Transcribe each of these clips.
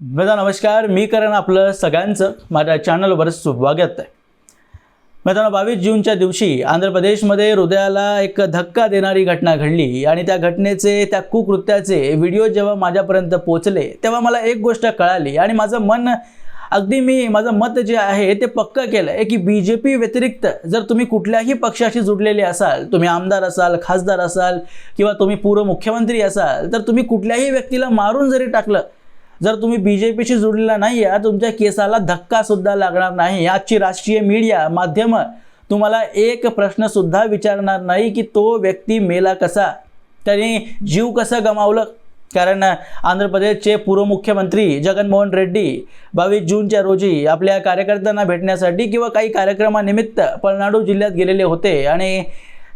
मित्रा नमस्कार. मी करण आपलं सगळ्यांचं. माझ्या चॅनलवर स्वागत आहे. मित्रांनो बावीस जूनच्या दिवशी आंध्र प्रदेशमध्ये हृदयाला एक धक्का देणारी घटना घडली आणि त्या घटनेचे त्या कुकृत्याचे व्हिडिओ जेव्हा माझ्यापर्यंत पोचले तेव्हा मला एक गोष्ट कळाली आणि माझं मन अगदी मी माझं मत जे आहे ते पक्कं केलं आहे की बी जे पी व्यतिरिक्त जर तुम्ही कुठल्याही पक्षाशी जुडलेले असाल तुम्ही आमदार असाल खासदार असाल किंवा तुम्ही पूर्व मुख्यमंत्री असाल तर तुम्ही कुठल्याही व्यक्तीला मारून जरी टाकलं जर तुम्ही बी जे पीशी जुडलेला नाही आहे तुमच्या केसाला धक्कासुद्धा लागणार नाही. आजची राष्ट्रीय मीडिया माध्यमं तुम्हाला एक प्रश्नसुद्धा विचारणार नाही की तो व्यक्ती मेला कसा? त्याने जीव कसा गमावलं? कारण आंध्र प्रदेशचे पूर्व मुख्यमंत्री जगनमोहन रेड्डी बावीस जूनच्या रोजी आपल्या कार्यकर्त्यांना भेटण्यासाठी किंवा काही कार्यक्रमानिमित्त पलनाडू जिल्ह्यात गेलेले होते आणि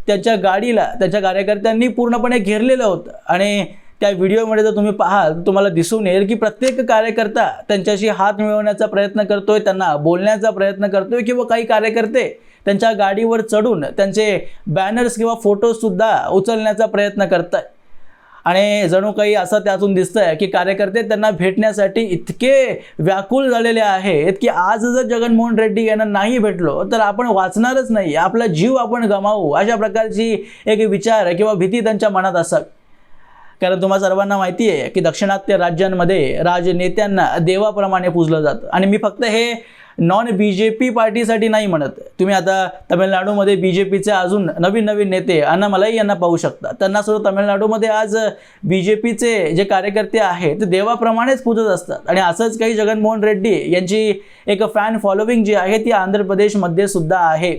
त्याच्या गाडीला त्याच्या कार्यकर्त्यांनी पूर्णपणे घेरलेलं होतं. आणि त्या व्हिडिओमध्ये जर तुम्ही पाहाल तुम्हाला दिसून येईल की प्रत्येक कार्यकर्ता त्यांच्याशी हात मिळवण्याचा प्रयत्न करतोय त्यांना बोलण्याचा प्रयत्न करतोय किंवा काही कार्यकर्ते त्यांच्या गाडीवर चढून त्यांचे बॅनर्स किंवा फोटोजसुद्धा उचलण्याचा प्रयत्न करत आहे आणि जणू काही असं त्यातून दिसतं आहे की कार्यकर्ते त्यांना भेटण्यासाठी इतके व्याकुल झालेले आहेत की आज जर जगनमोहन रेड्डी यांना नाही भेटलो तर आपण वाचणारच नाही. आपला जीव आपण गमावू अशा प्रकारची एक विचार किंवा भीती त्यांच्या मनात असत कारण तुम्हा सर्वांना माहिती आहे की दाक्षिणात्य राज्यांमध्ये राजनेत्यांना देवाप्रमाणे पूजलं जातं. आणि मी फक्त हे नॉन बी जे पी पार्टीसाठी नाही म्हणत. तुम्ही आता तमिळनाडूमध्ये बी जे पीचे अजून नवीन नवीन नेते अण्णामलाई यांना पाहू शकता. त्यांना सुद्धा तमिळनाडूमध्ये आज बी जे पीचे जे कार्यकर्ते आहेत ते देवाप्रमाणेच पूजत असतात. आणि असंच काही जगनमोहन रेड्डी यांची एक फॅन फॉलोविंग जी आहे ती आंध्र प्रदेशमध्ये सुद्धा आहे.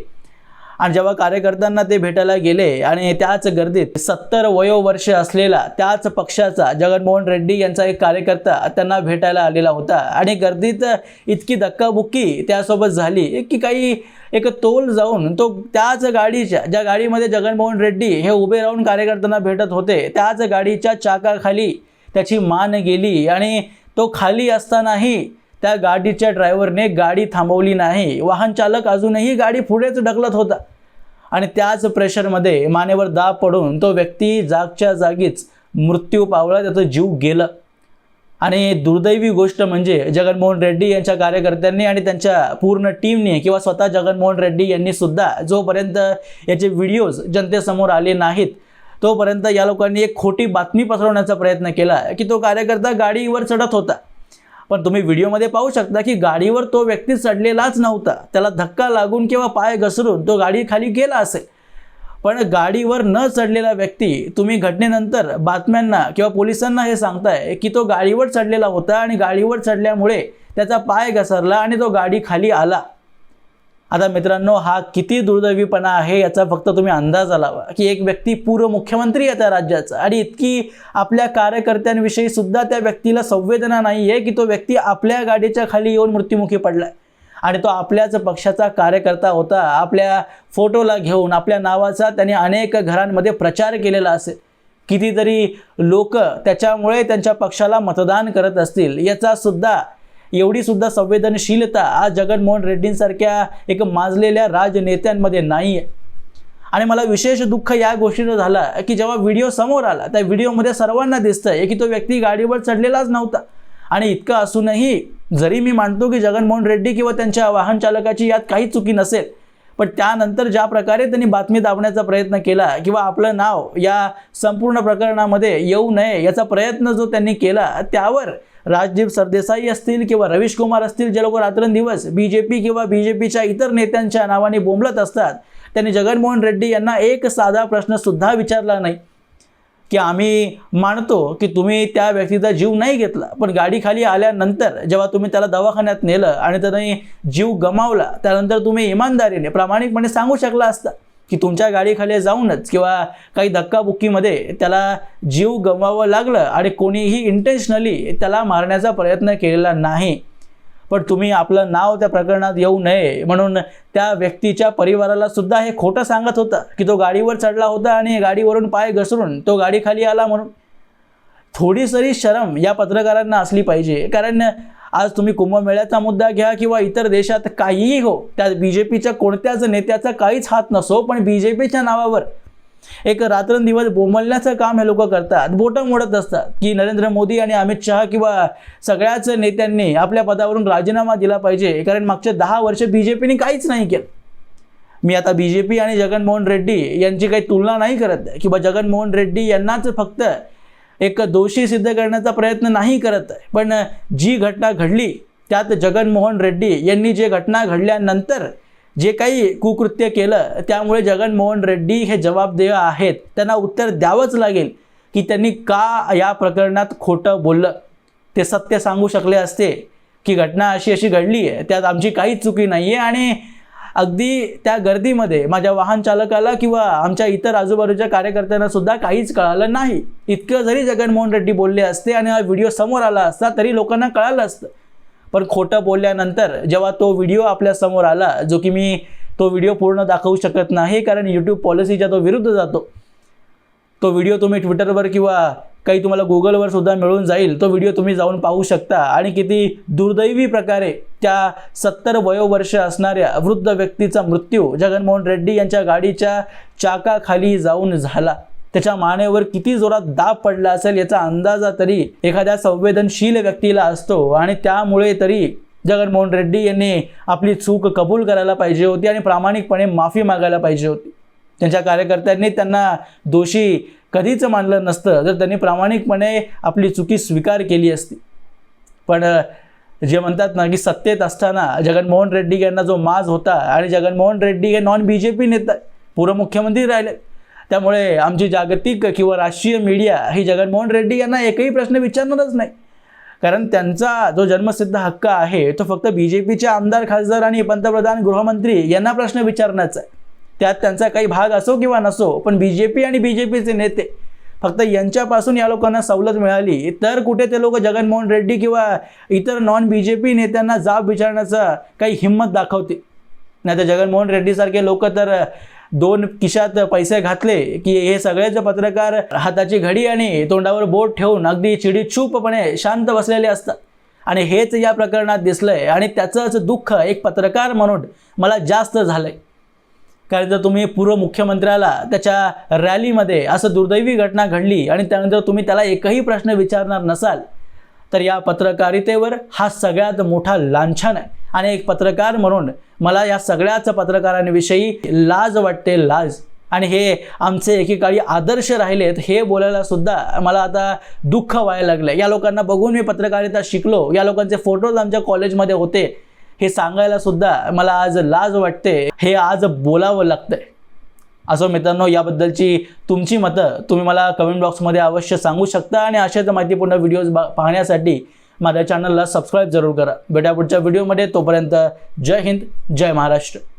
आणि जेव्हा कार्यकर्त्यांना ते भेटायला गेले आणि त्याच गर्दीत सत्तर वयोवर्ष असलेला त्याच पक्षाचा जगनमोहन रेड्डी यांचा एक कार्यकर्ता त्यांना भेटायला आलेला होता. आणि गर्दीत इतकी धक्काबुक्की त्यासोबत झाली की काही एक तोल जाऊन तो त्याच गाडीच्या ज्या गाडीमध्ये जगनमोहन रेड्डी हे उभे राहून कार्यकर्त्यांना भेटत होते त्याच गाडीच्या चाकाखाली त्याची मान गेली आणि तो खाली असतानाही त्या गाडीच्या ड्रायव्हरने गाडी थांबवली नाही. वाहन चालक अजूनही गाडी पुढेच ढकलत होता. आणि त्याच प्रेशरमध्ये मानेवर दाब पडून तो व्यक्ती जागच्या जागीच मृत्यू पावला त्याचं जीव गेलं. आणि दुर्दैवी गोष्ट म्हणजे जगनमोहन रेड्डी यांच्या कार्यकर्त्यांनी आणि त्यांच्या पूर्ण टीमने किंवा स्वतः जगनमोहन रेड्डी यांनी सुद्धा जोपर्यंत याचे व्हिडिओज जनतेसमोर आले नाहीत तोपर्यंत या लोकांनी एक खोटी बातमी पसरवण्याचा प्रयत्न केला की तो कार्यकर्ता गाडीवर चढत होता. पण तुम्ही व्हिडिओमध्ये पाहू शकता की गाडीवर तो व्यक्ती चढलेलाच नव्हता. त्याला धक्का लागून किंवा पाय घसरून तो गाडी खाली गेला असेल. पण गाडीवर न चढलेला व्यक्ती तुम्ही घटनेनंतर बातम्यांना किंवा पोलिसांना हे सांगताय की तो गाडीवर चढलेला होता आणि गाडीवर चढल्यामुळे त्याचा पाय घसरला आणि तो गाडी खाली आला. आता मित्रांनो हा किती दुर्दैवीपणा आहे याचा फक्त तुम्ही अंदाज लावा की एक व्यक्ती पूर्व मुख्यमंत्री आहे त्या राज्याचा आणि इतकी आपल्या कार्यकर्त्यांविषयी सुद्धा त्या व्यक्तीला संवेदना नाही आहे की तो व्यक्ती आपल्या गाडीच्या खाली येऊन मृत्युमुखी पडलाय. आणि तो आपल्याच पक्षाचा कार्यकर्ता होता आपल्या फोटोला घेऊन आपल्या नावाचा त्याने अनेक घरांमध्ये प्रचार केलेला असेल. कितीतरी लोक त्याच्यामुळे त्यांच्या पक्षाला मतदान करत असतील याचा सुद्धा एवढी सुद्धा संवेदनशीलता आज जगनमोहन रेड्डींसारख्या एक माजलेल्या राजनेत्यांमध्ये नाही आहे आणि मला विशेष दुःख या गोष्टीनं झालं की जेव्हा व्हिडिओ समोर आला त्या व्हिडिओमध्ये सर्वांना दिसतंय की तो व्यक्ती गाडीवर चढलेलाच नव्हता. आणि इतकं असूनही जरी मी मानतो की जगनमोहन रेड्डी किंवा त्यांच्या वाहन चालकाची यात काही चुकी नसेल पण त्यानंतर ज्या प्रकारे त्यांनी बातमी दाबण्याचा प्रयत्न केला किंवा आपलं नाव या संपूर्ण प्रकरणामध्ये येऊ नये याचा प्रयत्न जो त्यांनी केला त्यावर राजदीप सरदेसाई असतील किंवा रवीश कुमार असतील जे लोक रात्रंदिवस बी जे पी किंवा बी जे पीच्या इतर नेत्यांच्या नावाने बोंबलत असतात त्यांनी जगनमोहन रेड्डी यांना एक साधा प्रश्नसुद्धा विचारला नाही. की आम्ही मानतो की तुम्ही त्या व्यक्तीचा जीव नाही घेतला पण गाडी खाली आल्यानंतर जेव्हा तुम्ही त्याला दवाखान्यात नेलं आणि त्याने जीव गमावला त्यानंतर तुम्ही इमानदारीने प्रामाणिकपणे सांगू शकला असता की तुमच्या गाडीखाली जाऊनच किंवा काही धक्काबुक्कीमध्ये त्याला जीव गमवावं लागलं आणि कोणीही इंटेन्शनली त्याला मारण्याचा प्रयत्न केलेला नाही. पण तुम्ही आपलं नाव त्या प्रकरणात येऊ नये. म्हणून त्या व्यक्तीच्या परिवाराला सुद्धा हे खोटं सांगत होता की तो गाडीवर चढला होता आणि गाडीवरून पाय घसरून तो गाडीखाली आला म्हणून. थोडी सरी शरम या पत्रकारांना असली पाहिजे. कारण आज तुम्ही कुंभमेळ्याचा मुद्दा घ्या किंवा इतर देशात काहीही हो त्या बी जे पीच्या कोणत्याच नेत्याचा काहीच हात नसो पण बी जे पीच्या नावावर एक रात्रंदिवस बोमलण्याचं काम हे लोक करतात. बोटं मोडत असतात की नरेंद्र मोदी आणि अमित शहा किंवा सगळ्याच नेत्यांनी आपल्या पदावरून राजीनामा दिला पाहिजे. कारण मागच्या दहा वर्ष बी जे पीने काहीच नाही केलं. मी आता बी जे पी आणि जगनमोहन रेड्डी यांची काही तुलना नाही करत आहे किंवा जगनमोहन रेड्डी यांनाच फक्त एक दोषी सिद्ध करण्याचा प्रयत्न नाही करत. आहे पण जी घटना घडली त्यात जगनमोहन रेड्डी यांनी जे घटना घडल्यानंतर जे काही कुकृत्य केलं त्यामुळे जगनमोहन रेड्डी हे जबाबदेह आहेत. त्यांना उत्तर द्यावंच लागेल की त्यांनी का या प्रकरणात खोटं बोललं. ते सत्य सांगू शकले असते की घटना अशी अशी घडली आहे त्यात आमची काहीच चुकी नाही आहे आणि अगदी त्या गर्दीमध्ये माझ्या वाहन चालकाला किंवा आमच्या इतर आजूबाजूच्या कार्यकर्त्यांना सुद्धा काहीच कळालं नाही. इतकं जरी जगनमोहन रेड्डी बोलले असते आणि हा व्हिडिओ समोर आला असता तरी लोकांना कळालं असतं. पण खोटं बोलल्यानंतर जेव्हा तो व्हिडिओ आपल्यासमोर आला जो की मी तो व्हिडिओ पूर्ण दाखवू शकत नाही कारण यूट्यूब पॉलिसीच्या तो विरुद्ध जातो. तो व्हिडिओ तुम्ही ट्विटरवर किंवा काही तुम्हाला गुगलवर सुद्धा मिळून जाईल. तो व्हिडिओ तुम्ही जाऊन पाहू शकता. आणि किती दुर्दैवी प्रकारे त्या सत्तर वयोवर्ष असणाऱ्या वृद्ध व्यक्तीचा मृत्यू जगनमोहन रेड्डी यांच्या गाडीच्या चाकाखाली जाऊन झाला. त्याच्या मानेवर किती जोरात दाब पडला असेल याचा अंदाजा तरी एखाद्या संवेदनशील व्यक्तीला असतो. आणि त्यामुळे तरी जगनमोहन रेड्डी यांनी आपली चूक कबूल करायला पाहिजे होती आणि प्रामाणिकपणे माफी मागायला पाहिजे होती. त्यांच्या कार्यकर्त्यांनी त्यांना दोषी कधीच मानलं नसतं. जर त्यांनी प्रामाणिकपणे आपली चुकी स्वीकार केली असती. पण जे म्हणतात ना की सत्तेत असताना जगनमोहन रेड्डी यांना जो माज होता आणि जगनमोहन रेड्डी हे नॉन बी जे पी नेता पूर्व मुख्यमंत्री राहिले. त्यामुळे आमची जागतिक किंवा राष्ट्रीय मीडिया ही जगनमोहन रेड्डी यांना एकही प्रश्न विचारणारच नाही. कारण त्यांचा जो जन्मसिद्ध हक्क आहे तो फक्त बी जे पीचे आमदार खासदार आणि पंतप्रधान गृहमंत्री यांना प्रश्न विचारण्याचा आहे. त्यात त्यांचा काही भाग असो किंवा नसो पण बी जे पी आणि बी जे पीचे नेते फक्त यांच्यापासून या लोकांना सवलत मिळाली तर कुठे ते लोक जगनमोहन रेड्डी किंवा इतर नॉन बी जे पी नेत्यांना जाब विचारण्याचा काही हिंमत दाखवते नाही तर जगनमोहन रेड्डीसारखे लोक तर दोन किशात पैसे घातले की हे सगळेच पत्रकार हाताची घडी आणि तोंडावर बोट ठेवून अगदी चिडीचूपपणे शांत बसलेले असतात. आणि हेच या प्रकरणात दिसलंय आणि त्याचंच दुःख एक पत्रकार म्हणून मला जास्त झालंय. कारण जर तुम्ही पूर्व मुख्यमंत्र्याला त्याच्या रॅलीमध्ये असं दुर्दैवी घटना घडली आणि त्यानंतर तुम्ही त्याला एकही प्रश्न विचारणार नसाल तर या पत्रकारितेवर हा सगळ्यात मोठा लांछन आहे. आणि एक पत्रकार म्हणून मला या सगळ्याच पत्रकारांविषयी लाज वाटते लाज. आणि हे आमचे एकेकाळी आदर्श राहिलेत हे बोलायला सुद्धा मला आता दुःख व्हायला लागलं या लोकांना बघून मी पत्रकारिता शिकलो. या लोकांचे फोटोज आमच्या कॉलेजमध्ये होते. हे सांगायला सुद्धा मला आज लाज वाटते. हे आज बोलावं लागतंय. असो मित्रांनो याबद्दलची तुमची मतं तुम्ही मला कमेंट बॉक्समध्ये अवश्य सांगू शकता. आणि अशाच माहितीपूर्ण व्हिडिओज पाहण्यासाठी माझ्या चॅनलला सबस्क्राईब जरूर करा. भेटा पुढच्या व्हिडिओमध्ये तोपर्यंत जय हिंद जय महाराष्ट्र.